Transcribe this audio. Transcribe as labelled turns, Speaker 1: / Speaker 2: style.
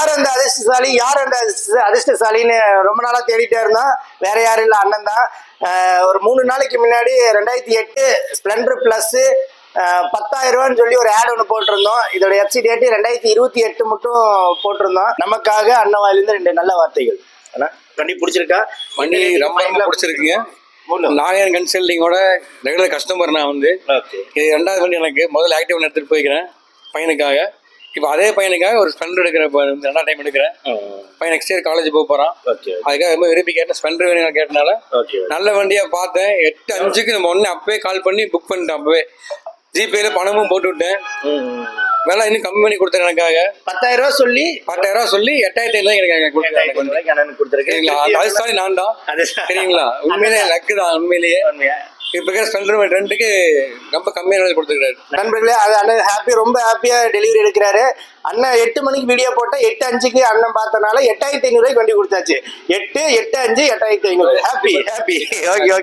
Speaker 1: யார் அந்த அதிர்ஷ்டசாலி? யார் அந்த அதிர்ஷ்ட- அதிர்ஷ்டசாலின்னு ரொம்ப நாளா தேடிட்டே இருந்தோம். வேற யாரும் இல்லை அண்ணன் தான். ஒரு மூணு நாளைக்கு முன்னாடி ரெண்டாயிரத்தி எட்டு ஸ்ப்ளெண்டர் பிளஸ் பத்தாயிரம் ரூபான்னு சொல்லி ஒரு ஆட் ஒன்று போட்டிருந்தோம். இதோட எஃப்சி டேட்டு ரெண்டாயிரத்தி இருபத்தி எட்டு மட்டும் போட்டிருந்தோம். நமக்காக அண்ணன் வாயிலிருந்து ரெண்டு நல்ல வார்த்தைகள். வண்டி பிடிச்சிருக்கா?
Speaker 2: வண்டி ரொம்ப ரொம்ப பிடிச்சிருக்குங்க. நாகன் கன்சல்டிங்கோட ரெகுலர் கஸ்டமர் நான் வந்து. இது ரெண்டாவது வண்டி எனக்கு. முதல்ல ஆக்டிவ் எடுத்துகிட்டு போய்க்கிறேன். பையனுக்காக. இப்போ அதே பையனுக்காக ஒரு ஸ்பெண்டர் இப்போ வந்து ரெண்டாவது டைம் எடுக்கிறேன். பையன் நெக்ஸ்ட் இயர் காலேஜ் போக போகிறான்
Speaker 1: ஓகே
Speaker 2: அதுக்காக ரொம்ப விரும்பி கேட்டேன். ஸ்பெண்டர் வேணும் கேட்டனால நல்ல வண்டியாக பார்த்தேன். எட்டு அஞ்சுக்கு நம்ம ஒன்று அப்பவே கால் பண்ணி புக் பண்ணிட்டேன் அப்பவே. ஜிபேல பணமும் போட்டு விட்டேன். விலை இன்னும் கம்மி பண்ணி கொடுத்தேன் எனக்காக.
Speaker 1: பத்தாயிரம் ரூபா சொல்லி
Speaker 2: பத்தாயிரம் ரூபா சொல்லி எட்டாயிரத்தி ஐநூறு எனக்கு
Speaker 1: கொடுத்துருக்கேன்.
Speaker 2: சரிங்களா? அந்த அதிர்ஷ்டாலி நான் தான்.
Speaker 1: அது
Speaker 2: சரிங்களா? உண்மையிலே லக்கு தான் உண்மையிலேயே.
Speaker 1: உண்மையா?
Speaker 2: இப்போ இருக்கிற ஸ்பெண்டர் ரெண்டுக்கு ரொம்ப கம்மியான கொடுத்துருக்காரு
Speaker 1: நண்பர்களே அது அண்ணன் ஹாப்பி ரொம்ப ஹாப்பியா டெலிவரி எடுக்கிறாரு. அண்ணன் எட்டு மணிக்கு வீடியோ போட்டால் எட்டு அஞ்சுக்கு அண்ணன் பார்த்தனால எட்டாயிரத்தி ஐநூறுக்கு வண்டி கொடுத்தாச்சு. எட்டு எட்டு அஞ்சு எட்டாயிரத்தி ஐநூறு. Happy happy okay okay